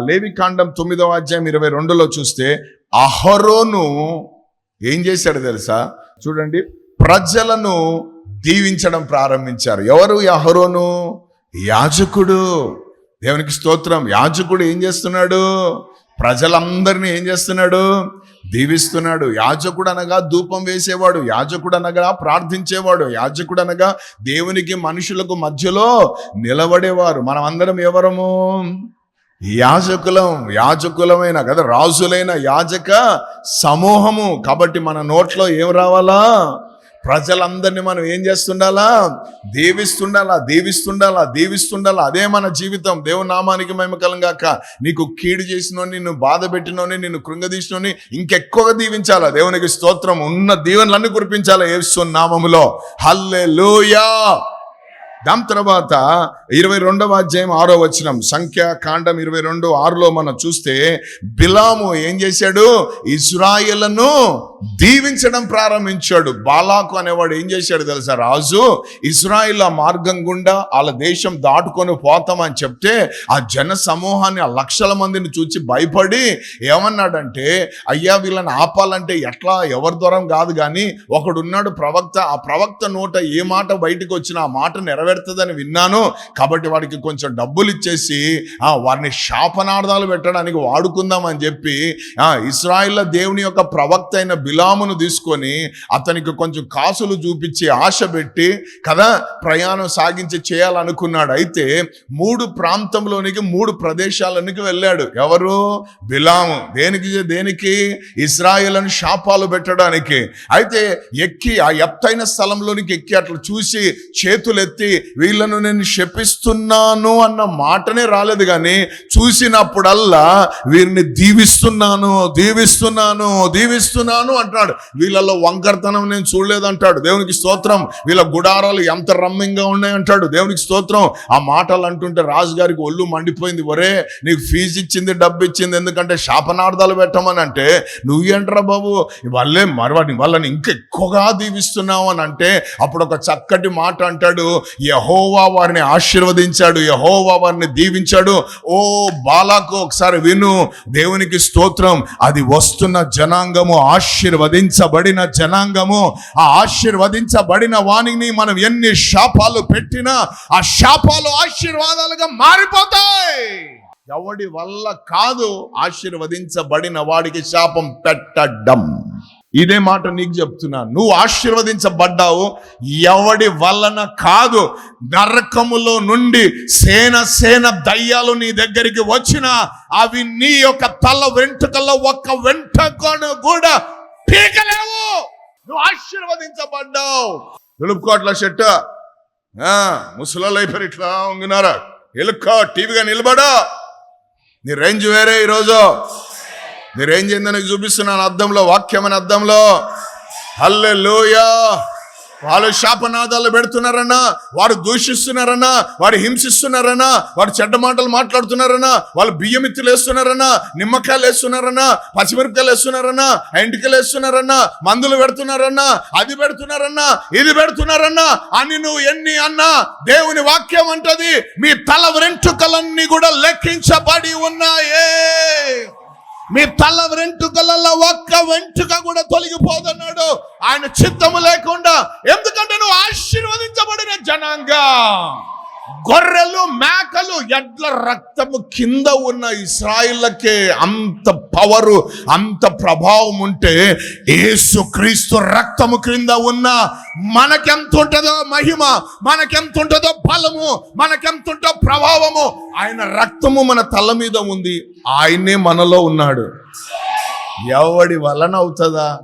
లేవి కాండం తొమ్మిదవ అధ్యాయం ఇరవై రెండులో చూస్తే అహరోను ఏం చేశాడు తెలుసా? చూడండి ప్రజలను దీవించడం ప్రారంభించారు. ఎవరు అహరోను? యాజకుడు. దేవునికి స్తోత్రం. యాజకుడు ఏం చేస్తున్నాడు? ప్రజలందరినీ ఏం చేస్తున్నాడు? దీవిస్తున్నాడు. యాజకుడు అనగా ధూపం వేసేవాడు యాజకుడు అనగా ప్రార్థించేవాడు యాజకుడు అనగా దేవునికి మనుషులకు మధ్యలో నిలబడేవారు. మనం అందరం ఎవరము? యాజకులం యాజకులమైన కదా రాజులైన యాజక సమూహము. కాబట్టి మన నోట్లో ఏం రావాలా? ప్రజలందరినీ మనం ఏం చేస్తుండాలా? దీవిస్తుండాలా దీవిస్తుండాలా దీవిస్తుండాలా. అదే మన జీవితం. దేవుని నామానికి మేమకలం గాక నీకు కీడు చేసినోని నిన్ను బాధ పెట్టినోని నిన్ను కృంగదీసినోని ఇంకెక్కువగా దీవించాలా? దేవునికి స్తోత్రం. ఉన్న దీవెనలన్నీ కురిపించాలా ఏసు నామములో హల్లే దాని తర్వాత ఇరవై రెండవ అధ్యాయం ఆరో వచనం సంఖ్య కాండం ఇరవై రెండు ఆరులో మనం చూస్తే బిలాము ఏం చేశాడు? ఇజ్రాయిలను దీవించడం ప్రారంభించాడు. బాలాకు అనేవాడు ఏం చేశాడు తెలుసా రాజు? ఇజ్రాయిల్ ఆ మార్గం గుండా వాళ్ళ దేశం దాటుకొని పోతామని చెప్తే ఆ జన సమూహాన్ని ఆ లక్షల మందిని చూసి భయపడి ఏమన్నాడంటే అయ్యా వీళ్ళని ఆపాలంటే ఎట్లా? ఎవరి దూరం కాదు కానీ ఒకడున్నాడు ప్రవక్త ఆ ప్రవక్త నోట ఏ మాట బయటకు వచ్చినా ఆ మాట నెరవేరుతుందని విన్నాను. కాబట్టి వాడికి కొంచెం డబ్బులు ఇచ్చేసి వారిని శాపనార్థాలు పెట్టడానికి వాడుకుందామని చెప్పి ఇస్రాయిల్ దేవుని యొక్క ప్రవక్త అయిన బిలామును తీసుకొని అతనికి కొంచెం కాసులు చూపించి ఆశ పెట్టి కదా ప్రయాణం సాగించి చేయాలనుకున్నాడు. అయితే మూడు ప్రాంతంలోనికి మూడు ప్రదేశాలనికి వెళ్ళాడు. ఎవరు? బిలాము. దేనికి దేనికి? ఇస్రాయేలను శాపాలు పెట్టడానికి. అయితే ఎక్కి ఆ ఎత్తైన స్థలంలోనికి ఎక్కి అట్లా చూసి చేతులెత్తి వీళ్ళను నేను శపిస్తున్నాను అన్న మాటనే రాలేదు కానీ చూసినప్పుడల్లా వీరిని దీవిస్తున్నాను దీవిస్తున్నాను దీవిస్తున్నాను అంటాడు వీళ్ళలో వంకరతనం నేను చూడలేదంటాడు. దేవునికి స్తోత్రం. వీళ్ళ గుడారాలు ఎంత రమ్యంగా ఉన్నాయంటాడు. దేవునికి స్తోత్రం. ఆ మాటలు అంటుంటే రాజు గారికి ఒళ్ళు మండిపోయింది. ఒరే నీకు ఫీజు ఇచ్చింది డబ్బు ఇచ్చింది ఎందుకంటే శాపనార్థాలు పెట్టమని అంటే నువ్వేంట్రా బాబు? వాళ్ళే మరవాడిని వాళ్ళని ఇంకా ఎక్కువగా దీవిస్తున్నావు అని అంటే అప్పుడు ఒక చక్కటి మాట అంటాడు. యహోవా వారిని ఆశీర్వదించాడు యహోవా వారిని దీవించాడు. ఓ బాలాకు ఒకసారి విను దేవునికి స్తోత్రం. అది వస్తున్న జనాంగము ఆశీర్వదించబడిన జనాంగము. ఆ ఆశీర్వదించబడిన వాణిని మనం ఎన్ని శాపాలు పెట్టినా ఆ శాపాలు ఆశీర్వాదాలుగా మారిపోతాయి. ఎవడి వల్ల కాదు ఆశీర్వదించబడిన వాడికి శాపం పెట్టడం. ఇదే మాట నీకు చెప్తున్నా. నువ్వు ఆశీర్వదించబడ్డావు. ఎవడి వలన కాదు నరకములో నుండి సేన సేన దయ్యాలు నీ దగ్గరికి వచ్చిన అవి నీ యొక్క తల వెంట్రుకల్లో ఒక్క వెంట్రుకను కూడా పీకలేవు. నువ్వు ఆశీర్వదించబడ్డావు. తెలుపుకోట్ల చెట్ట ముసలోళ్ళు అయిపోయారు ఇట్లా ఉంగినారా? ఎలుక్కో టీవీగా నిలబడా. నీ రేంజ్ వేరే ఈరోజు. నీ రేంజ్ నీకు చూపిస్తున్నాను అర్థంలో వాక్యం అని అద్దంలో. హల్లే వాళ్ళు శాపనాదాలు పెడుతున్నారన్నా వారు దూషిస్తున్నారన్నా వారు హింసిస్తున్నారన్నా వారు చెడ్డ మాటలు మాట్లాడుతున్నారన్నా వాళ్ళు బియ్యం ఇత్తులు వేస్తున్నారన్నా నిమ్మకాయలు వేస్తున్నారన్నా పచ్చిమిరపకాయలు వేస్తున్నారన్నా ఎంటికలు వేస్తున్నారన్నా మందులు పెడుతున్నారన్నా అది పెడుతున్నారన్నా ఇది పెడుతున్నారన్నా అని నువ్వు ఎన్ని అన్నా దేవుని వాక్యం అంటది మీ తల వెంట్రుకలన్నీ కూడా లెక్కించబడి ఉన్నాయే. మీ తల వెంట్రుకలలో ఒక్క వెంట్రుక కూడా తొలగిపోతున్నాడు. ఆయన చిత్తము లేకుండా. ఎందుకంటే నువ్వు ఆశీర్వదించబడిన జనాంగా. గొర్రెలు మేకలు ఎడ్ల రక్తము కింద ఉన్న ఇస్రాయిల్లకే అంత పవరు అంత ప్రభావం ఉంటే ఏసు క్రీస్తు రక్తము క్రింద ఉన్న మనకెంత ఉంటుందో మహిమ మనకెంత ఉంటుందో బలము మనకెంత ఉంటుందో ప్రభావము ఆయన రక్తము మన తల మీద ఉంది. ఆయనే మనలో ఉన్నాడు. ఎవడి వలన అవుతుందా?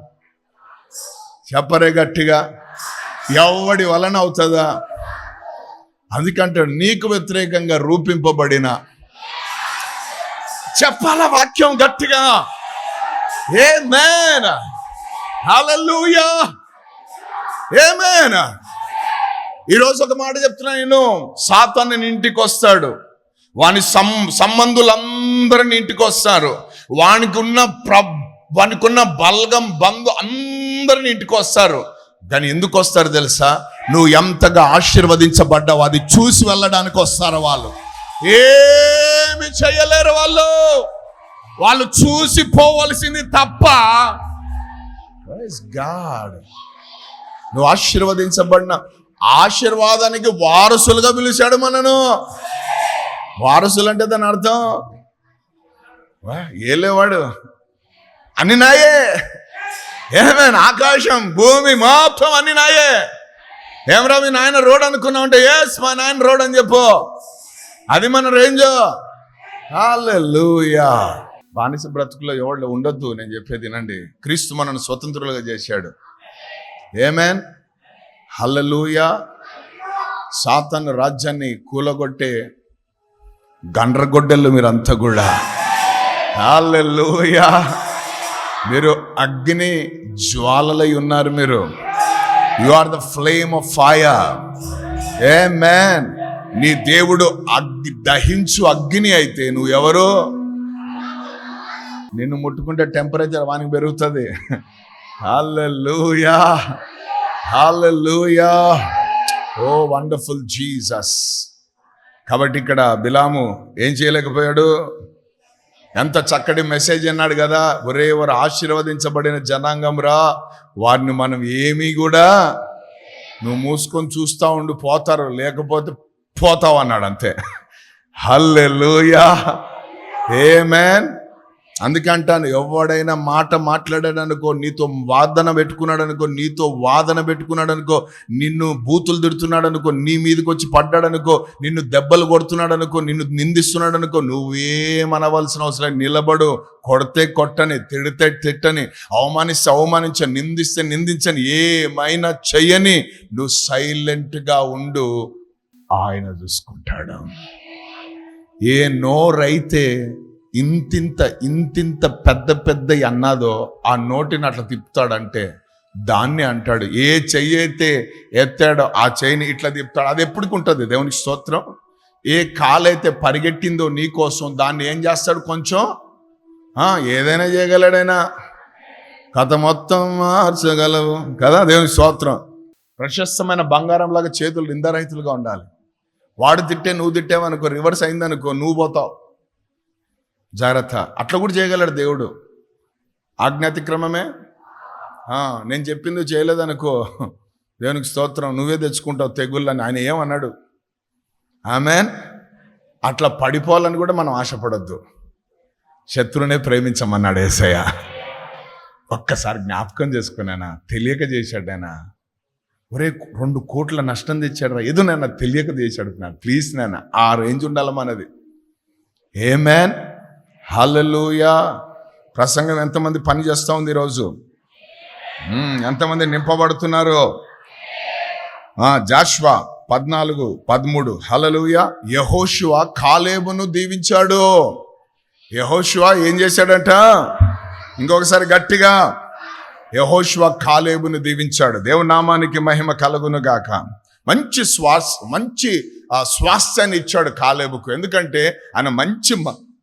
చెప్పరే గట్టిగా. ఎవడి వలన అవుతుందా? అందుకంటే నీకు వ్యతిరేకంగా రూపింపబడిన చెప్పాల వాక్యం గట్టిగా. ఏ మేన హల్లెలూయా ఏమేనా ఈరోజు ఒక మాట చెప్తున్నా నేను. సాతాన్ని ఇంటికి వస్తాడు. వాని సం సంబంధులందరిని ఇంటికి వస్తారు. వానికి ఉన్న ప్ర వానికి ఉన్న బల్గం బంధు అందరిని ఇంటికి వస్తారు. కానీ ఎందుకు వస్తారు తెలుసా? నువ్వు ఎంతగా ఆశీర్వదించబడ్డావు అది చూసి వెళ్ళడానికి వస్తారు వాళ్ళు. ఏమి చేయలేరు వాళ్ళు. వాళ్ళు చూసి పోవలసింది తప్ప గాడ్ నువ్వు ఆశీర్వదించబడిన ఆశీర్వాదానికి వారసులుగా పిలిచాడు మనను. వారసులు అంటే దాని అర్థం? వా, లేవాడు? అని నాయే. ఏమేన్ ఆకాశం భూమి మొత్తం అన్ని నాయే. ఏమరా మీ నాయన రోడ్ అనుకున్నావు అంటే ఎస్ మా నాయన రోడ్ అని చెప్పు. అది మన రేంజ్. హల్లెలూయా. బానిస బ్రతుకులో ఎవళ్ళు ఉండొద్దు నేను చెప్పేది వినండి. క్రీస్తు మనను స్వతంత్రులుగా చేశాడు. ఏమేన్ హల్లెలూయా. సాతన్ రాజ్యాన్ని కూలగొట్టే గండ్రగొడ్డలు మీరంతా కూడా. హల్లెలూయా. మీరు అగ్ని జ్వాలలై ఉన్నారు మీరు. You are the flame of fire a man నీ దేవుడు అగ్ని దహించు అగ్ని అయితే నువ్వు ఎవరు? నిన్ను ముట్టుకుంటే టెంపరేచర్ వానికి పెరుగుతుంది. Hallelujah hallelujah oh wonderful Jesus. కాబట్టి ఇక్కడ బిలాము ఏం చేయలేకపోయాడు? ఎంత చక్కటి మెసేజ్ అన్నాడు కదా ఒరే వారు ఆశీర్వదించబడిన జనాంగం రా. వారిని మనం ఏమీ కూడా నువ్వు మూసుకొని చూస్తా ఉండి పోతారు. లేకపోతే పోతావు అన్నాడు అంతే. హల్లెలూయా. మ్యాన్ అందుకే అంటాను ఎవడైనా మాట మాట్లాడాడు అనుకో నీతో వాదన పెట్టుకున్నాడు అనుకో నీతో వాదన పెట్టుకున్నాడు అనుకో నిన్ను బూతులు తిడుతున్నాడు అనుకో నీ మీదకి వచ్చి పడ్డాడు అనుకో నిన్ను దెబ్బలు కొడుతున్నాడు అనుకో నిన్ను నిందిస్తున్నాడు అనుకో నువ్వేమనవలసిన అవసరం నిలబడు. కొడితే కొట్టని తిడితే తిట్టని అవమానిస్తే అవమానించని నిందిస్తే నిందించని ఏమైనా చెయ్యని నువ్వు సైలెంట్గా ఉండు. ఆయన చూసుకుంటాడు. ఏ నోరైతే ఇంతింత ఇంతింత పెద్ద పెద్ద అన్నాదో ఆ నోటిని అట్లా తిప్పుతాడంటే దాన్ని అంటాడు. ఏ చెయ్యి అయితే ఎత్తాడో ఆ చెయ్యిని ఇట్లా తిప్పుతాడు. అది ఎప్పటికి ఉంటుంది దేవునికి స్తోత్రం. ఏ కాలైతే పరిగెట్టిందో నీ కోసం దాన్ని ఏం చేస్తాడు కొంచెం? ఏదైనా చేయగలడైనా. కథ మొత్తం మార్చగలవు. కదా దేవునికి స్తోత్రం. ప్రశస్తమైన బంగారం లాగా చేతులు నిందరహితులుగా ఉండాలి. వాడు తిట్టే నువ్వు తిట్టేవనుకో రివర్స్ అయిందనుకో నువ్వు పోతావు. జాగ్రత్త. అట్లా కూడా చేయగలడు దేవుడు. ఆజ్ఞాతిక్రమమే? నేను చెప్పింది చేయలేదనుకో దేవునికి స్తోత్రం నువ్వే తెచ్చుకుంటావు తెగుళ్ళని. ఆయన ఏమన్నాడు? ఆమెన్. అట్లా పడిపోవాలని కూడా మనం ఆశపడద్దు. శత్రువునే ప్రేమించమన్నాడు ఏసయ్య. ఒక్కసారి జ్ఞాపకం చేసుకున్నానా తెలియక చేశాడు ఆయన ఒరే రెండు కోట్ల నష్టం తెచ్చాడు ఏదో నాన్న తెలియక చేశాడు నా ప్లీజ్ నాన్న ఆ రేంజ్ ఉండాలి మనది. ఏ మ్యాన్ హలలుయా ప్రసంగం ఎంతమంది పని చేస్తూ ఉంది ఈరోజు? ఎంతమంది నింపబడుతున్నారు? జాష్వా పద్నాలుగు పదమూడు. హలలుయ యహోశువ కాలేబును దీవించాడు. యహోశువ ఏం చేశాడంట? ఇంకొకసారి గట్టిగా. యహోశువ కాలేబును దీవించాడు. దేవునామానికి మహిమ కలుగును గాక. మంచి శ్వాస మంచి ఆ, స్వాస్థ్యాన్ని ఇచ్చాడు కాలేబుకు. ఎందుకంటే ఆయన మంచి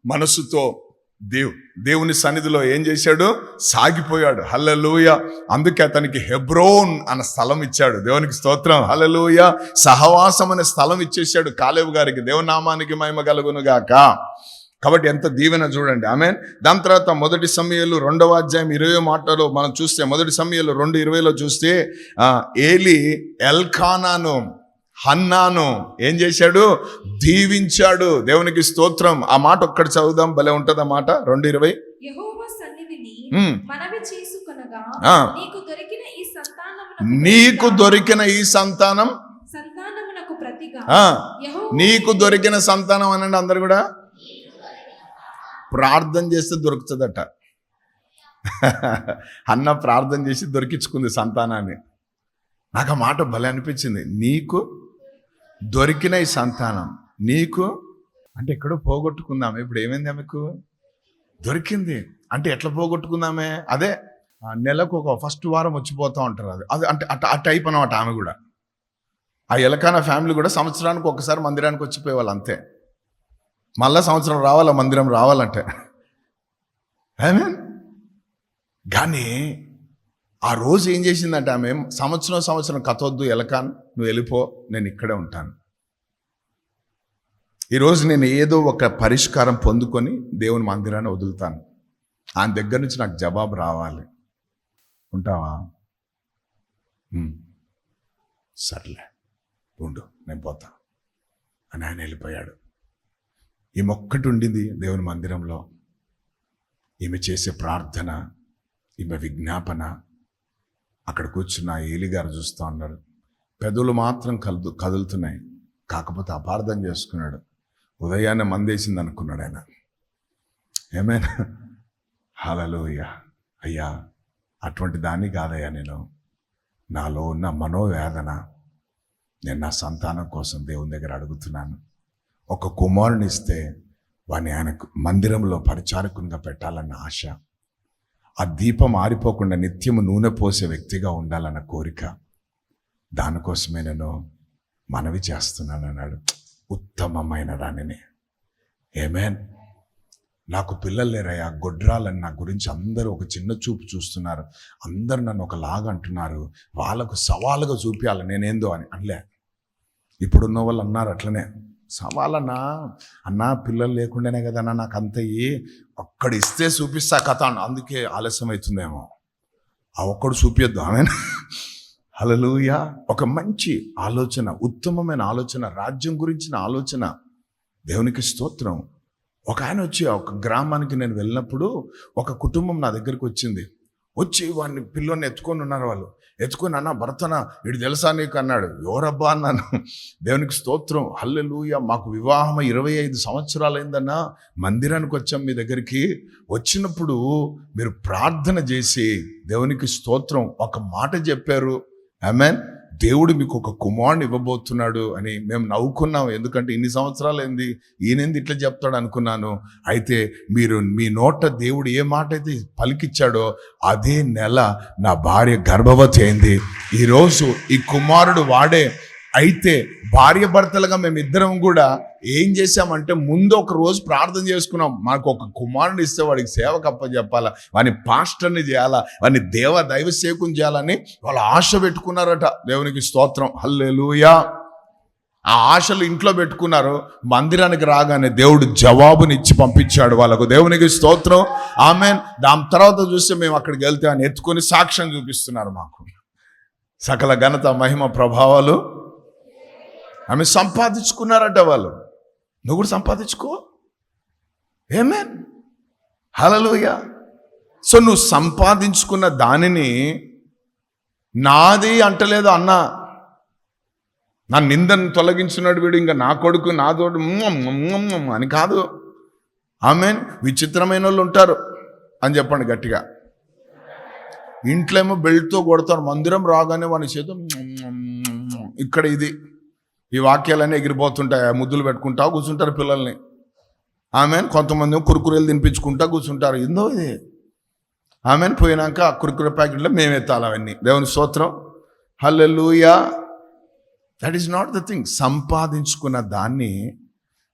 మనసుతో దేవు దేవుని సన్నిధిలో ఏం చేశాడు? సాగిపోయాడు. హల్లెలూయ. అందుకే అతనికి హెబ్రోన్ అన్న స్థలం ఇచ్చాడు. దేవునికి స్తోత్రం. హల్లెలూయ. సహవాసం అనే స్థలం ఇచ్చేసాడు కాలేవు గారికి. దేవనామానికి మహిమ కలుగును గాక. కాబట్టి ఎంత దీవెన చూడండి. ఆమె దాని తర్వాత మొదటి సమయంలో రెండవ అధ్యాయం ఇరవై మాటలో మనం చూస్తే మొదటి సమయంలో రెండు ఇరవైలో చూస్తే ఏలి ఎల్ఖానాను హన్నాను ఏం చేశాడు? దీవించాడు. దేవునికి స్తోత్రం. ఆ మాట ఒక్కటి చదువుదాం. భలే ఉంటది ఆ మాట. రెండు ఇరవై. నీకు దొరికిన ఈ సంతానం? నీకు దొరికిన సంతానం అనండి అందరు కూడా? ప్రార్థన చేస్తే దొరుకుతుందట. అన్న ప్రార్థన చేసి దొరికించుకుంది సంతానాన్ని. నాకు ఆ మాట భలే అనిపించింది. నీకు దొరికిన ఈ సంతానం నీకు? అంటే ఎక్కడో పోగొట్టుకుందాం ఇప్పుడు ఏమైంది ఆమెకు? దొరికింది. అంటే ఎట్లా పోగొట్టుకుందామే? అదే నెలకు ఒక ఫస్ట్ వారం వచ్చిపోతూ ఉంటారు అది. అది అంటే అట్ ఆ టైప్ అనమాట ఆమె కూడా. ఆ ఎలకాన ఫ్యామిలీ కూడా సంవత్సరానికి ఒకసారి మందిరానికి వచ్చిపోయేవాళ్ళు అంతే. మళ్ళా సంవత్సరం రావాలా మందిరం రావాలంటే. ఆమెన్ కానీ ఆ రోజు ఏం చేసిందంటే ఆమె సంవత్సరం సంవత్సరం కథొద్దు ఎలకాన్ నువ్వు వెళ్ళిపో నేను ఇక్కడే ఉంటాను. ఈరోజు నేను ఏదో ఒక పరిష్కారం పొందుకొని దేవుని మందిరాన్ని వదులుతాను. ఆయన దగ్గర నుంచి నాకు జవాబు రావాలి. ఉంటావా? సర్లే ఉండు నేను పోతా. అని ఆయన వెళ్ళిపోయాడు. ఈమె ఒక్కటి ఉండింది దేవుని మందిరంలో. ఈమె చేసే ప్రార్థన ఈమె విజ్ఞాపన అక్కడ కూర్చున్న ఏలిగారు చూస్తూ ఉన్నారు. పెదవులు మాత్రం కదు కదులుతున్నాయి. కాకపోతే అపార్థం చేసుకున్నాడు. ఉదయాన్నే మందేసింది అనుకున్నాడు ఆయన. ఏమైనా? హలలోయ అయ్యా అటువంటి దాన్ని కాదయ్యా నేను. నాలో ఉన్న మనోవేదన నేను నా సంతానం కోసం దేవుని దగ్గర అడుగుతున్నాను. ఒక కుమారుని ఇస్తే వాడిని ఆయనకు మందిరంలో పరిచారకునిగా పెట్టాలన్న ఆశ. ఆ దీపం ఆరిపోకుండా నిత్యము నూనె పోసే వ్యక్తిగా ఉండాలన్న కోరిక దానికోసమే నేను మనవి చేస్తున్నాను అన్నాడు. ఉత్తమమైన దానిని. ఏమేన్ నాకు పిల్లలు లేరయ్యా గొడ్రాలని నా గురించి అందరూ ఒక చిన్న చూపు చూస్తున్నారు. అందరు నన్ను ఒకలాగా అంటున్నారు. వాళ్ళకు సవాలుగా చూపించాలి నేనేందో అని అనలే. ఇప్పుడున్న వాళ్ళు అన్నారు అట్లనే. సవాలన్నా అన్నా పిల్లలు లేకుండానే కదన్నా నాకు అంతయ్యి అక్కడ ఇస్తే చూపిస్తా కథ అన్న. అందుకే ఆలస్యం అవుతుందేమో ఆ ఒక్కడు చూపించద్దు ఆమె హలలుయ ఒక మంచి ఆలోచన ఉత్తమమైన ఆలోచన రాజ్యం గురించిన ఆలోచన. దేవునికి స్తోత్రం. ఒక ఆయన వచ్చి ఒక గ్రామానికి నేను వెళ్ళినప్పుడు ఒక కుటుంబం నా దగ్గరికి వచ్చింది. వచ్చి వాడిని పిల్లోని ఎత్తుకొని ఉన్నారు వాళ్ళు. ఎత్తుకొని అన్న భర్తన? ఇటు తెలుసా నీకు? అన్నాడు. ఎవరబ్బా అన్నాను. దేవునికి స్తోత్రం. హల్లెలూయ. మాకు వివాహం ఇరవై ఐదు సంవత్సరాలైందన్నా. మందిరానికి వచ్చాం మీ దగ్గరికి. వచ్చినప్పుడు మీరు ప్రార్థన చేసి దేవునికి స్తోత్రం. ఒక మాట చెప్పారు. ఐ మీన్ దేవుడు మీకు ఒక కుమారుని ఇవ్వబోతున్నాడు అని మేము నవ్వుకున్నాం. ఎందుకంటే ఇన్ని సంవత్సరాలు ఏంది? ఈయనేంది ఇట్లా చెప్తాడు అనుకున్నాను. అయితే మీరు మీ నోట దేవుడు ఏ మాట అయితే పలికిచ్చాడో అదే నెల నా భార్య గర్భవతి అయింది. ఈరోజు ఈ కుమారుడు వాడే అయితే భార్య భర్తలుగా మేము ఇద్దరం కూడా ఏం చేశామంటే ముందు ఒక రోజు ప్రార్థన చేసుకున్నాం. మాకు ఒక కుమారుడు ఇస్తే వాడికి సేవకు అప్పచెప్పాలా వాడిని పాస్టర్ని చేయాలా వాడిని దేవ దైవ సేవకుని చేయాలని వాళ్ళు ఆశ పెట్టుకున్నారట. దేవునికి స్తోత్రం. హల్లెలుయా. ఆ ఆశలు ఇంట్లో పెట్టుకున్నారు. మందిరానికి రాగానే దేవుడు జవాబునిచ్చి పంపించాడు వాళ్ళకు. దేవునికి స్తోత్రం. ఆమె దాని తర్వాత చూస్తే మేము అక్కడికి వెళ్తే అని ఎత్తుకొని సాక్ష్యం చూపిస్తున్నారు మాకు. సకల ఘనత మహిమ ప్రభావాలు. ఆమె సంపాదించుకున్నారట వాళ్ళు. నువ్వు కూడా సంపాదించుకో. ఏమే హలలుయ సో నువ్వు సంపాదించుకున్న దానిని నాది అంటలేదు అన్న. నా నిందను తొలగించున్నాడు వీడు ఇంకా నా కొడుకు నా తోడు అని కాదు. ఆమె విచిత్రమైన వాళ్ళు ఉంటారు అని చెప్పండి గట్టిగా. ఇంట్లో ఏమో బెల్ట్తో కొడతారు మందిరం రాగానే వాని చేత ఇక్కడ ఇది. ఈ వాక్యాలన్నీ ఎగిరిపోతుంటాయి. ఆ ముద్దులు పెట్టుకుంటా కూర్చుంటారు పిల్లల్ని. ఆమె కొంతమంది కురుకురేలు తినిపించుకుంటా కూర్చుంటారు. ఏందో ఇది? ఆమెను? పోయినాక ఆ కురుకుర ప్యాకెట్లో మేము ఎత్తాలి అవన్నీ. దేవుని స్తోత్రం. Hallelujah. That is not the thing సంపాదించుకున్న దాన్ని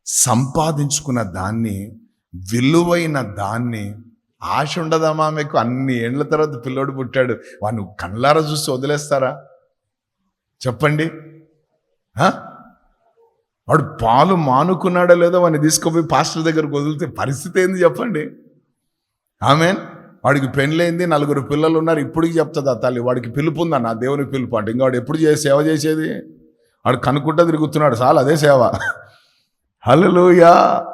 సంపాదించుకున్న దాన్ని విలువైన దాన్ని ఆశ ఉండదమ్మా మీకు. అన్ని ఏండ్ల తర్వాత పిల్లోడు పుట్టాడు. వాడిని కళ్ళారా చూసి వదిలేస్తారా? చెప్పండి. వాడు పాలు మానుకున్నాడో లేదో వాడిని తీసుకుపోయి పాస్టర్ దగ్గరకు వదిలితే పరిస్థితి ఏంది చెప్పండి. ఆమెన్. వాడికి పెళ్ళైంది నలుగురు పిల్లలు ఉన్నారు ఇప్పటికి చెప్తుంది ఆ తల్లి వాడికి పిలుపు ఉందా? నా దేవునికి పిలుపు అంటే ఇంకా వాడు ఎప్పుడు చేసి సేవ చేసేది? వాడు కనుక్కుంటా తిరుగుతున్నాడు చాలు అదే సేవ. హలోయా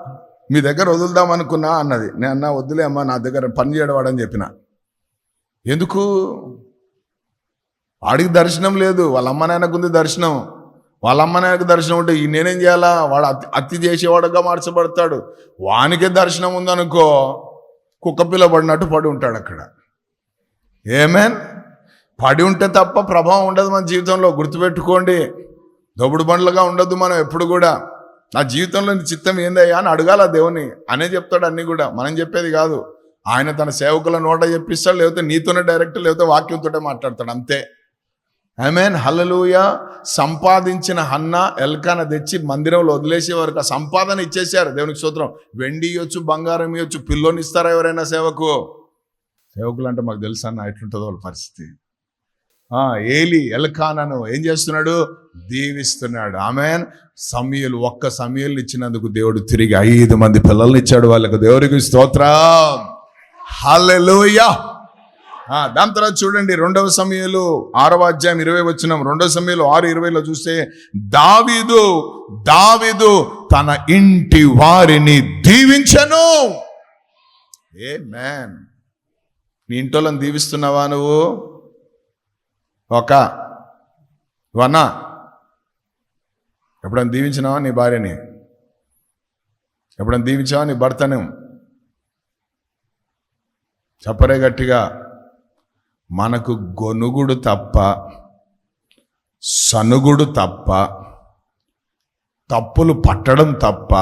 మీ దగ్గర వదులుదాం అనుకున్నా అన్నది. నేను అన్న వద్దులే అమ్మా నా దగ్గర పని చేయడవాడని చెప్పిన. ఎందుకు? వాడికి దర్శనం లేదు వాళ్ళ అమ్మ నాయనకు ఉంది దర్శనం. వాళ్ళ అమ్మ దర్శనం ఉంటే ఈ నేనేం చేయాలా? వాడు అతి అతి చేసేవాడుగా మార్చబడతాడు. వానికే దర్శనం ఉందనుకో కుక్క పిల్ల పడినట్టు పడి ఉంటాడు అక్కడ. ఏమేన్? పడి ఉంటే తప్ప ప్రభావం ఉండదు మన జీవితంలో. గుర్తుపెట్టుకోండి. దొబుడు బండ్లుగా ఉండదు మనం ఎప్పుడు కూడా. నా జీవితంలో చిత్తం ఏందయ్యా అని అడగాల దేవుని అనే చెప్తాడు అన్నీ కూడా. మనం చెప్పేది కాదు. ఆయన తన సేవకుల నోట చెప్పిస్తాడు లేకపోతే నీతోనే డైరెక్ట్ లేకపోతే వాక్యంతోటే మాట్లాడతాడు. అంతే. ఐమెన్ హలలుయ సంపాదించిన హన్న ఎల్కాన తెచ్చి మందిరంలో వదిలేసే వరకు ఆ సంపాదన ఇచ్చేసారు దేవునికి సూత్రం వెండి ఇవ్వచ్చు బంగారం ఇవ్వచ్చు పిల్లోని ఇస్తారా ఎవరైనా సేవకు? సేవకులు అంటే మాకు తెలుసు అన్న ఎట్లుంటుందో వాళ్ళ పరిస్థితి. ఏలి ఎల్కానను ఏం చేస్తున్నాడు? దీవిస్తున్నాడు. ఆమెన్ సమయలు ఒక్క సమయలు ఇచ్చినందుకు దేవుడు తిరిగి ఐదు మంది పిల్లల్ని ఇచ్చాడు వాళ్ళకు. దేవుడికి స్తోత్రం. హలలుయా దాని తర్వాత చూడండి రెండవ సమయంలో ఆరవ అధ్యాయం ఇరవై వచ్చిన రెండవ సమయంలో ఆరు ఇరవైలో చూస్తే దావీదు దావీదు తన ఇంటి వారిని దీవించను. ఏ మ్యాన్ నీ ఇంటోళ్ళని దీవిస్తున్నావా నువ్వు? ఒక వనా ఎప్పుడైనా దీవించినావా నీ భార్యని? ఎప్పుడైనా దీవించావా నీ భర్తను? చెప్పరే గట్టిగా. మనకు గొనుగుడు తప్ప సనుగుడు తప్ప తప్పులు పట్టడం తప్ప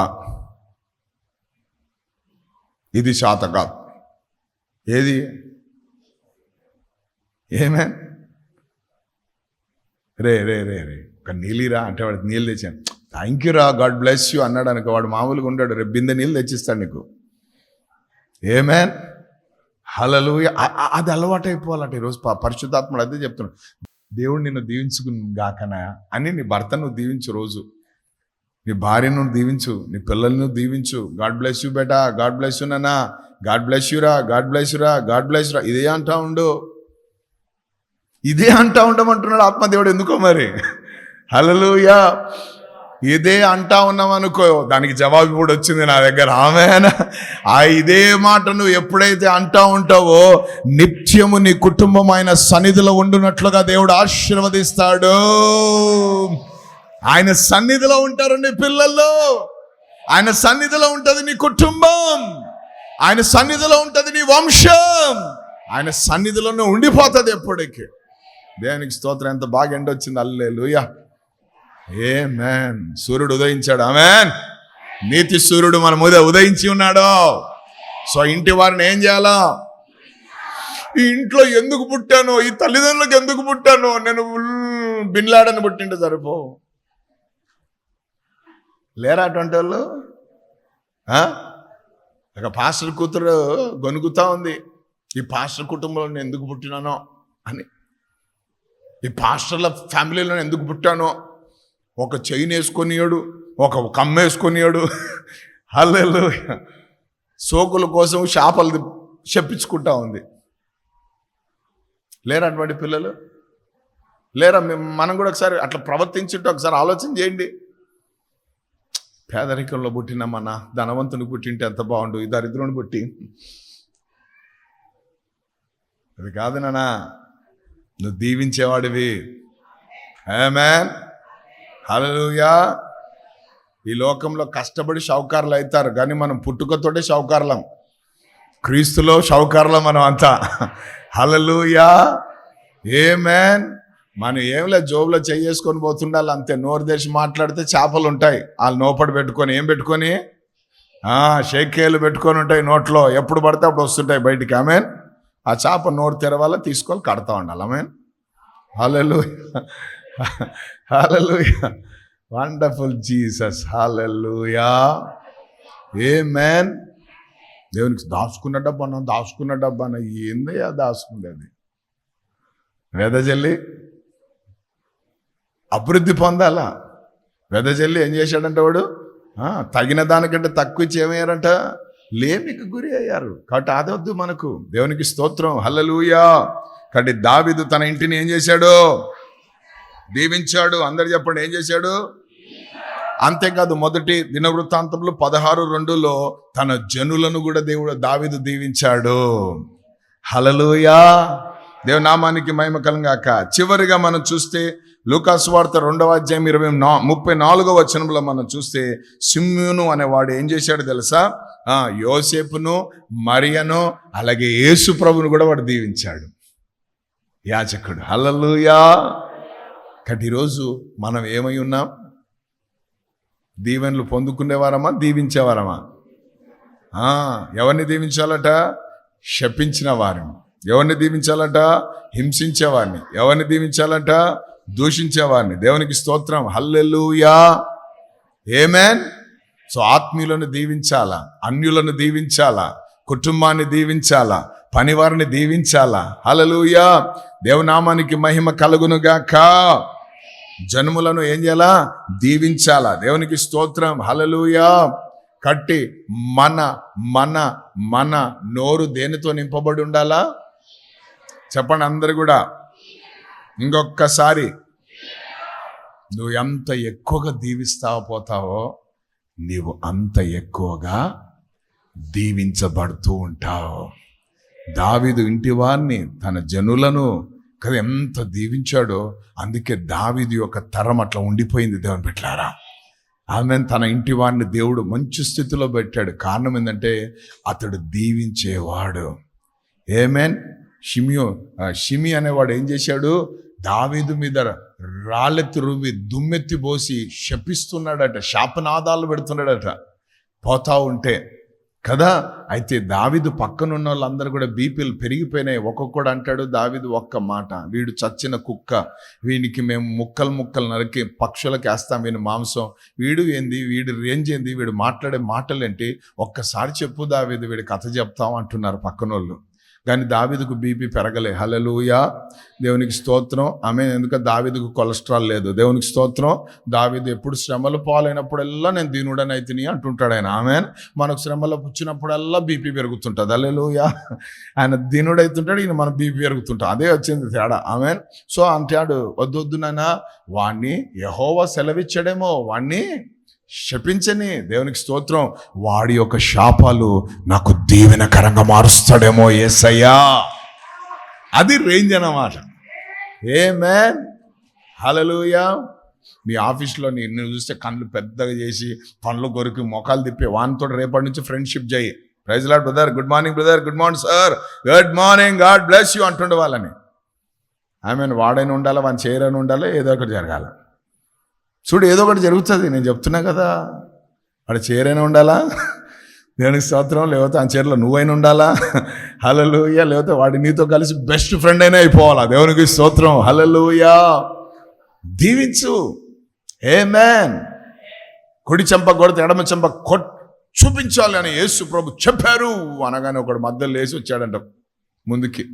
ఇది శాత ఏది? ఏమే? రే రే రే రే ఒక నీలిరా అంటే వాడికి నీళ్ళు తెచ్చాను థ్యాంక్ యూ రా గాడ్ బ్లెస్ యూ అన్నాడు అనుకో వాడు మామూలుగా ఉంటాడు రేపు బిందె నీళ్ళు తెచ్చిస్తాడు నీకు. ఏమేన్ హలలు అది అలవాటు అయిపోవాలట ఈరోజు పరిశుద్ధాత్ముడు అదే చెప్తున్నాడు. దేవుడు నిన్ను దీవించుకుని గాకనా? అని నీ భర్త నువ్వు దీవించు రోజు. నీ భార్యను దీవించు. నీ పిల్లల్ని దీవించు. గాడ్ బ్లెస్ యూ బేటా. గాడ్ బ్లెస్ యూ నానా గాడ్ బ్లెస్ యూరా గాడ్ బ్లెస్ యూరా గాడ్ బ్లెస్ రా. ఇదే అంటా ఉండు. ఇదే అంటా ఉండమంటున్నాడు ఆత్మదేవుడు. ఎందుకో మరి? హలలుయా ఇదే అంటా ఉన్నాం అనుకో దానికి జవాబు కూడా వచ్చింది నా దగ్గర. ఆమె ఆ ఇదే మాట నువ్వు ఎప్పుడైతే అంటా ఉంటావో నిత్యము నీ కుటుంబం ఆయన సన్నిధిలో ఉండునట్లుగా దేవుడు ఆశీర్వదిస్తాడు. ఆయన సన్నిధిలో ఉంటారు నీ పిల్లల్లో ఆయన సన్నిధిలో ఉంటుంది నీ కుటుంబం. ఆయన సన్నిధిలో ఉంటుంది నీ వంశం. ఆయన సన్నిధిలోనే ఉండిపోతుంది ఎప్పటికీ. దేవునికి స్తోత్రం. ఎంత బాగా ఎండొచ్చింది. అల్లే లూయా ఏ మ్యాన్ సూర్యుడు ఉదయించాడు. ఆమెన్. నీతి సూర్యుడు మన మీద ఉదయించి ఉన్నాడు. సో ఇంటి వారిని ఏం చేయాలా? ఈ ఇంట్లో ఎందుకు పుట్టాను? ఈ తల్లిదండ్రులకు ఎందుకు పుట్టాను? నేను బిన్లాడని పుట్టింటే సరిపో లేరా అటువంటి వాళ్ళు? ఆ? ఒక పాస్టర్ కూతురు గొనుగుతా ఉంది. ఈ పాస్టర్ కుటుంబంలో నేను ఎందుకు పుట్టినానో అని. ఈ పాస్టర్ల ఫ్యామిలీలో ఎందుకు పుట్టానో ఒక చైన్ వేసుకొనియాడు ఒక కమ్మేసుకొనియాడు హల్లెలు సోకుల కోసం షాపలు చెప్పించుకుంటా ఉంది. లేరా అటువంటి పిల్లలు? లేరా మేము మనం కూడా ఒకసారి అట్లా ప్రవర్తించుంటే ఒకసారి ఆలోచన చేయండి. పేదరికంలో పుట్టిన మన ధనవంతుని పుట్టింటే ఎంత బాగుండు ఈ దరిద్రుని పుట్టి. అది కాదు నానా నువ్వు దీవించేవాడివి. మ్యాన్ హల్లెలూయా. ఈ లోకంలో కష్టపడి షౌకారులు అవుతారు కానీ మనం పుట్టుకతోటే షౌకారులం క్రీస్తులో షౌకారులం మనం అంతా. హల్లెలూయా. ఏమేన్ మనం ఏం లేదు జోబులో చేసుకొని పోతుండాలి అంతే. నోరు తెరిచి మాట్లాడితే చేపలు ఉంటాయి. వాళ్ళు నోపడి పెట్టుకొని ఏం పెట్టుకొని? షేకేలు పెట్టుకొని ఉంటాయి నోట్లో. ఎప్పుడు పడితే అప్పుడు వస్తుంటాయి బయటికి. ఆమెన్ ఆ చేప నోరు తెరవాల తీసుకొని కడతా ఉండాలి. ఆమెన్ హలలు హలలుయ wonderful Jesus hallelujah amen దేవునికి దాచుకున్న డబ్బా దాచుకున్న డబ్బాన ఏందయ్యా దాచుకుంది వెదజల్లి అభివృద్ధి పొందాలా. వెదజల్లి ఏం చేశాడంటే వాడు? తగిన దానికంటే తక్కువ ఇచ్చి ఏమయ్యారంట? లేమికి గురి అయ్యారు. కాబట్టి అదొద్దు మనకు. దేవునికి స్తోత్రం. హల్లలుయా కాబట్టి దావిదు తన ఇంటిని ఏం చేశాడు? దీవించాడు. అందరు చెప్పండి ఏం చేశాడు? అంతేకాదు మొదటి దినవృత్తాంతంలో పదహారు రెండులో తన జనులను కూడా దేవుడు దావిదు దీవించాడు. హలలుయా దేవనామానికి మహిమ కలంగాక. చివరిగా మనం చూస్తే లూకాసు వార్త రెండవ అధ్యాయం ఇరవై నా ముప్పై నాలుగవ వచనంలో మనం చూస్తే సిమ్యును అనేవాడు ఏం చేశాడు తెలుసా? యోసేపును మరియను అలాగే యేసు ప్రభును కూడా వాడు దీవించాడు. యాచకుడు హలలుయా కాబట్టి ఈరోజు మనం ఏమై ఉన్నాం? దీవెనలు పొందుకునేవారమా? దీవించేవారమా? ఎవరిని దీవించాలట? శపించిన వారిని. ఎవరిని దీవించాలట? హింసించేవారిని. ఎవరిని దీవించాలట? దూషించేవారిని. దేవునికి స్తోత్రం. హల్లెలుయా. ఏమేన్ సో ఆత్మీయులను దీవించాలా? అన్యులను దీవించాలా? కుటుంబాన్ని దీవించాలా? పనివారిని దీవించాలా? హలలుయా దేవునామానికి మహిమ కలుగునుగాక. జన్ములను ఏం చేయాలా? దీవించాలా. దేవునికి స్తోత్రం. హలలుయా కట్టి మన మన మన నోరు దేనితో నింపబడి ఉండాలా? చెప్పండి అందరు కూడా. ఇంకొక్కసారి. నువ్వు ఎంత ఎక్కువగా దీవిస్తావు పోతావో నీవు అంత ఎక్కువగా దీవించబడుతూ ఉంటావు. దావిదు ఇంటి వారిని తన జనులను కదా ఎంత దీవించాడో అందుకే దావిది యొక్క తరం అట్లా ఉండిపోయింది దేవుని పెట్టారా ఆమె తన ఇంటి వాడిని దేవుడు మంచి స్థితిలో పెట్టాడు. కారణం ఏంటంటే అతడు దీవించేవాడు. ఏమేన్ షిమియో షిమి అనేవాడు ఏం చేశాడు? దావీదు మీద రాళ్ళెత్తి రువ్వి దుమ్మెత్తి పోసి శపిస్తున్నాడట శాపనాదాలు పెడుతున్నాడట. పోతా ఉంటే కదా? అయితే దావిదు పక్కనున్న వాళ్ళందరూ కూడా బీపీలు పెరిగిపోయినాయి. ఒక్కొక్కడు అంటాడు దావిదు ఒక్క మాట వీడు చచ్చిన కుక్క వీనికి మేము ముక్కలు ముక్కలు నరికి పక్షులకు వేస్తాం వీని మాంసం. వీడు ఏంది వీడు రేంజ్ ఏంది వీడు మాట్లాడే మాటలేంటి? ఒక్కసారి చెప్పు దావిదు వీడి కథ చెప్తాం అంటున్నారు పక్కనోళ్ళు. కానీ దావిదకు బీపీ పెరగలే. హలలుయా దేవునికి స్తోత్రం. ఆమె ఎందుకంటే దావిదకు కొలెస్ట్రాల్ లేదు. దేవునికి స్తోత్రం. దావిదు ఎప్పుడు శ్రమలు పాలైనప్పుడల్లా నేను దీనుడని అయితేని అంటుంటాడు ఆయన. ఆమె మనకు శ్రమలు వచ్చినప్పుడల్లా బీపీ పెరుగుతుంటుంది. హలలుయా ఆయన దీనుడైతుంటాడు ఈయన మన బీపీ పెరుగుతుంటాం అదే వచ్చింది తేడా. ఆమె సో అంటాడు వద్దొద్దునైనా వద్దు వాణ్ణి యహోవా సెలవిచ్చాడేమో. వాణ్ణి శపించని దేవునికి స్తోత్రం వాడి యొక్క శాపాలు నాకు దీవెనకరంగా మారుస్తాడేమో ఏసయ్యా. అది రేంజ్ అన్నమాట. ఏ మ్యాన్ హలలుయా మీ ఆఫీస్లో నిన్ను చూస్తే కళ్ళు పెద్దగా చేసి పనులు కొరికి మొఖాలు తిప్పి వానితో రేపటి నుంచి ఫ్రెండ్షిప్ చేయి. Praise lord brother good morning brother good morning sir good morning God bless you అంటుండే వాళ్ళని. ఐ మీన్ వాడైనా ఉండాలి వాని చేయరని ఉండాలి ఏదో ఒకటి జరగాలి. చూడు ఏదో ఒకటి జరుగుతుంది. నేను చెప్తున్నా కదా. వాడు చీరైనా ఉండాలా? దేవునికి స్తోత్రం. లేకపోతే ఆ చీరలో నువ్వైనా ఉండాలా? హలలుయ లేకపోతే వాడి నీతో కలిసి బెస్ట్ ఫ్రెండ్ అయినా అయిపోవాలా? దేవునికి స్తోత్రం. హలలుయా దీవించు. ఏ మ్యాన్ కుడి చెంప కొడితే ఎడమ చెంప కొట్ చూపించాలి అని యేసు ప్రభు చెప్పారు. అనగానే ఒకడు మధ్యలో లేచి వచ్చాడంట. ముందుకి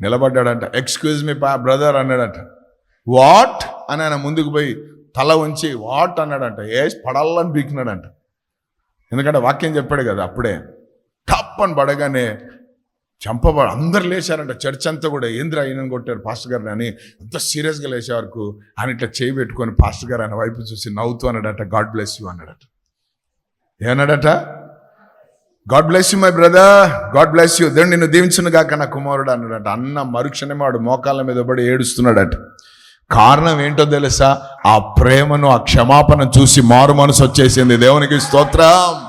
నిలబడ్డాడంట. ఎక్స్క్యూజ్ మీ పా బ్రదర్ అన్నాడంట. వాట్ అని ఆయన ముందుకు పోయి తల ఉంచి వాట్ అన్నాడంట. ఏ పడాలని పీకినాడంట. ఎందుకంటే వాక్యం చెప్పాడు కదా అప్పుడే. టప్ అని పడగానే చంపబడ అందరు లేచారంట. చర్చ్ అంతా కూడా ఏంద్ర ఈయన కొట్టారు పాస్టర్ గారిని అని. అంత సీరియస్గా లేచే వరకు ఆయన ఇట్లా చేయి పెట్టుకొని పాస్టర్ గారు ఆయన వైపు చూసి నవ్వుతూ అన్నాడట. గాడ్ బ్లెస్ యూ అన్నాడట. ఏమన్నాడట? God bless you my brother. God bless you. దేవుడు నిన్ను దీవించును కాక నా కుమారుడు అన్నాడట. అన్న మరుక్షణమే వాడు మోకాళ్ళ మీద పడి ఏడుస్తున్నాడట. కారణం ఏంటో తెలుసా? ఆ ప్రేమను ఆ క్షమాపణ చూసి మారు మనసు వచ్చేసింది. దేవునికి స్తోత్రం.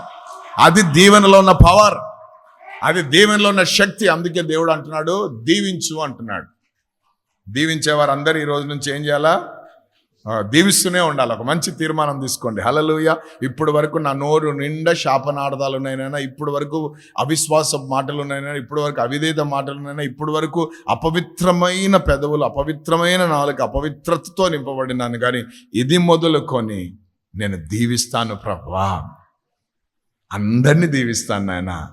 అది దీవెనలో ఉన్న పవర్ అది దీవెనలో ఉన్న శక్తి. అందుకే దేవుడు అంటున్నాడు దీవించు అంటున్నాడు. దీవించేవారు అందరు ఈ రోజు నుంచి ఏం చేయాలా? దీవిస్తూనే ఉండాలి. ఒక మంచి తీర్మానం తీసుకోండి. హలలుయ ఇప్పుడు వరకు నా నోరు నిండా శాపనార్థాలు ఉన్నాయినైనా ఇప్పుడు వరకు అవిశ్వాస మాటలు ఉన్నాయినా ఇప్పుడు వరకు అవిధేత మాటలు ఉన్నాయినా ఇప్పుడు వరకు అపవిత్రమైన పెదవులు అపవిత్రమైన నాలుగు అపవిత్రతతో నింపబడినాను. కానీ ఇది మొదలుకొని నేను దీవిస్తాను ప్రభా. అందరినీ దీవిస్తాను నాయన.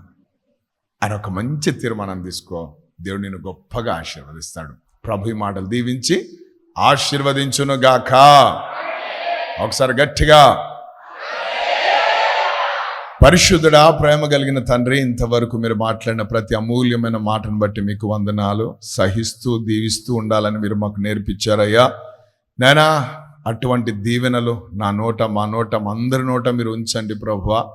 అని ఒక మంచి తీర్మానం తీసుకో. దేవుడు నేను గొప్పగా ఆశీర్వదిస్తాడు. ప్రభు ఈ మాటలు దీవించి ఆశీర్వదించును గాక ఒకసారి గట్టిగా. పరిశుద్ధుడా ప్రేమ కలిగిన తండ్రి ఇంతవరకు మీరు మాట్లాడిన ప్రతి అమూల్యమైన మాటను బట్టి మీకు వందనాలు. సహిస్తూ దీవిస్తూ ఉండాలని మీరు మాకు నేర్పించారయ్యా. నేనా అటువంటి దీవెనలు నా నోట మా నోట అందరి నోట మీరు ఉంచండి ప్రభువా.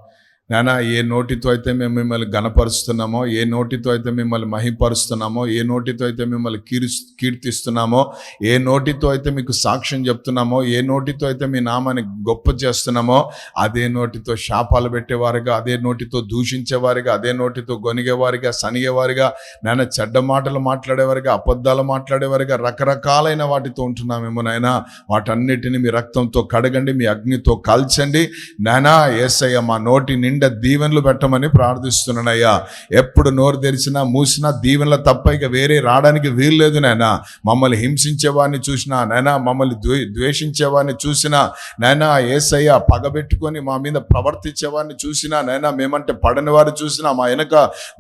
నానా ఏ నోటితో అయితే మేము మిమ్మల్ని గణపరుస్తున్నామో ఏ నోటితో అయితే మిమ్మల్ని మహిపరుస్తున్నామో ఏ నోటితో అయితే మిమ్మల్ని కీర్ కీర్తిస్తున్నామో ఏ నోటితో అయితే మీకు సాక్ష్యం చెప్తున్నామో ఏ నోటితో అయితే మీ నామాన్ని గొప్ప చేస్తున్నామో అదే నోటితో శాపాలు పెట్టేవారుగా అదే నోటితో దూషించేవారిగా అదే నోటితో గొనిగేవారిగా సనిగేవారిగా నాయన చెడ్డ మాటలు మాట్లాడేవారిగా అబద్ధాలు మాట్లాడేవారిగా రకరకాలైన వాటితో ఉంటున్నామేమో నాయన. వాటన్నిటిని మీ రక్తంతో కడగండి మీ అగ్నితో కాల్చండి. నానా ఏసయ్య మా నోటి నిండి నిండా దీవెనలు పెట్టమని ప్రార్థిస్తున్నానయ్యా. ఎప్పుడు నోరు తెరిచినా మూసినా దీవెనల తప్ప ఇక వేరే రావడానికి వీల్లేదు నాయన. మమ్మల్ని హింసించేవాడిని చూసినా నైనా మమ్మల్ని ద్వే ద్వేషించేవాడిని చూసినా నైనా ఏసయ్య పగబెట్టుకొని మా మీద ప్రవర్తించేవాడిని చూసినా నైనా మేమంటే పడని వారిని చూసినా మా వెనక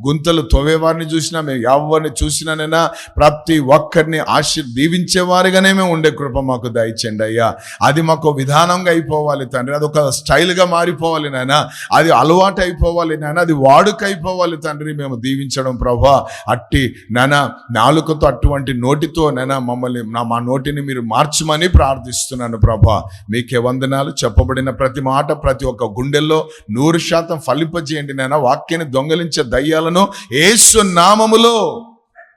గుంతలు తోవేవారిని చూసినా మేము ఎవరిని చూసినానైనా ప్రతి ఒక్కరిని ఆశీ దీవించేవారిగానే మేము ఉండే కృప మాకు దయచండి అయ్యా. అది మాకు విధానంగా అయిపోవాలి తండ్రి. అది ఒక స్టైల్గా మారిపోవాలి నాయన. అది అలవాటు అయిపోవాలి నాన్న అది వాడుకైపోవాలి తండ్రి మేము దీవించడం ప్రభా. అట్టి నాన్న నాలుకతో అటువంటి నోటితో నాన్న మమ్మల్ని నా మా నోటిని మీరు మార్చమని ప్రార్థిస్తున్నాను ప్రభా. మీకే వందనాలు చెప్పబడిన ప్రతి మాట ప్రతి ఒక్క గుండెల్లో నూరు శాతం ఫలింపజేయండి నాన్న వాక్యాన్ని దొంగలించే దయ్యాలను ఏసు నామములో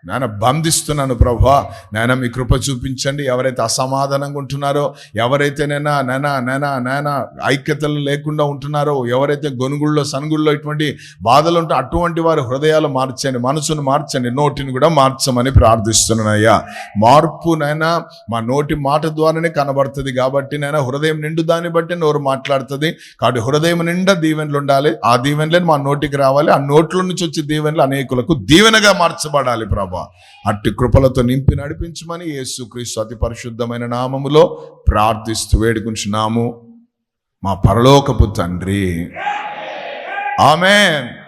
నాయన బంధిస్తున్నాను ప్రభా. నాయన మీ కృప చూపించండి. ఎవరైతే అసమాధానంగా ఉంటున్నారో ఎవరైతే నైనా నైనా నైనా నైనా ఐక్యతలు లేకుండా ఉంటున్నారో ఎవరైతే గొనుగుల్లో సనుగుల్లో ఇటువంటి బాధలు ఉంటే అటువంటి వారి హృదయాలు మార్చండి మనసును మార్చండి నోటిని కూడా మార్చమని ప్రార్థిస్తున్నానయ్యా మార్పు నైనా మా నోటి మాట ద్వారానే కనబడుతుంది కాబట్టి నైనా హృదయం నిండు దాన్ని బట్టి నోరు మాట్లాడుతుంది. కాబట్టి హృదయం నిండా దీవెనలు ఉండాలి. ఆ దీవెనలే మా నోటికి రావాలి. ఆ నోట్ల నుంచి వచ్చే దీవెనలు అనేకులకు దీవెనగా మార్చబడాలి ప్రభా. అట్టి కృపలతో నింపి నడిపించమని యేసుక్రీస్తు అతి పరిశుద్ధమైన నామములో ప్రార్థిస్తూ వేడుకుంటున్నాము. మా పరలోకపు తండ్రి. ఆమెన్.